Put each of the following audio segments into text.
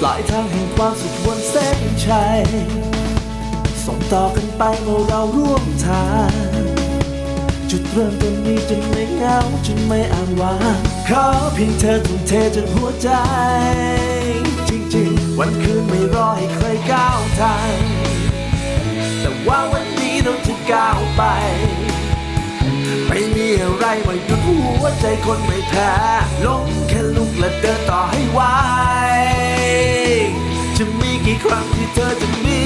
ปลายทางแห่งความสุขบนเส้นชัยส่งต่อกันไปเมื่อเราร่วมทาง จุดเริ่มต้นนี้จนไม่เหงาจนไม่อ่านวางขอเพียงเธอทุ่มเทจนหัวใจ จริงๆ วันคืนไม่รอให้ใครก้าวทางแต่ว่าวันนี้เราจะก้าวไป ไม่มีอะไรมาหยุดหัวใจคนไม่แพ้ลงแค่ลุกและเดินต่อให้วจะมี กี่ครั้งที่เธอจะมี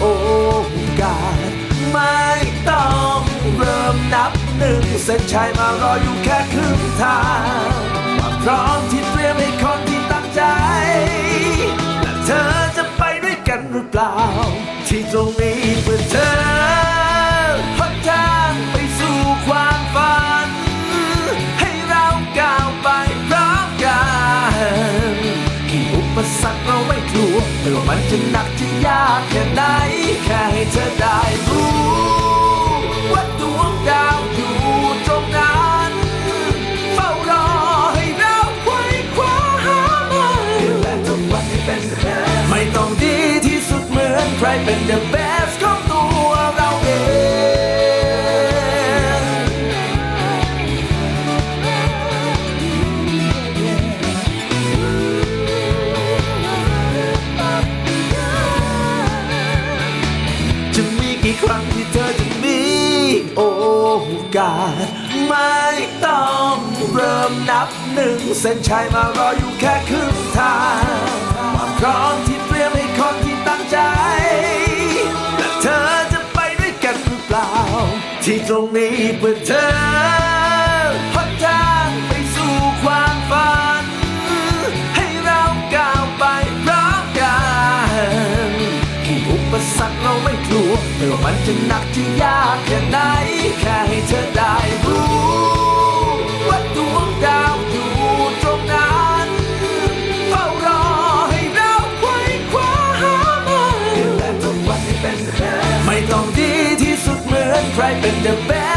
โอกาส ไม่ต้องเริ่มนับหนึ่งเส้นชัยมารออยู่แค่ครึ่งทางความพร้อมที่เตรียมให้คนที่ตั้งใจ และเธอจะไปด้วยกันหรือเปล่า ที่ตรงนี้ สรรคเราไม่กลัวไม่ว่ามันจะหนักจะยากแค่ไหน แค่ให้เธอได้รู้ว่าดวงดาวอยู่ตรงนั้นเฝ้ารอให้เราไขว้คว้าหามันและทุกวันให้เป็น ไม่ต้องดีที่สุดเหมือนใครเป็นเดอะแบ๊ ครั้งที่เธอจะมีโอกาส ไม่ต้องเริ่มนับหนึ่ง เส้นชัยมารออยู่แค่ครึ่งทางความพร้อมที่เตรียมให้คนที่ตั้งใจ และเธอจะไปด้วยกันหรือเปล่า ที่ตรงนี้เพื่อเธอ ไม่ว่ามันจะหนักจะยากแค่ไหน แค่ให้เธอได้รู้ว่าดวงดาวอยู่ตรงนั้นเฝ้ารอให้เราไขว้คว้าหามันและทุกวันให้เป็น the best ไม่ต้องดีที่สุดเหมือนใครเป็นเดอะเบ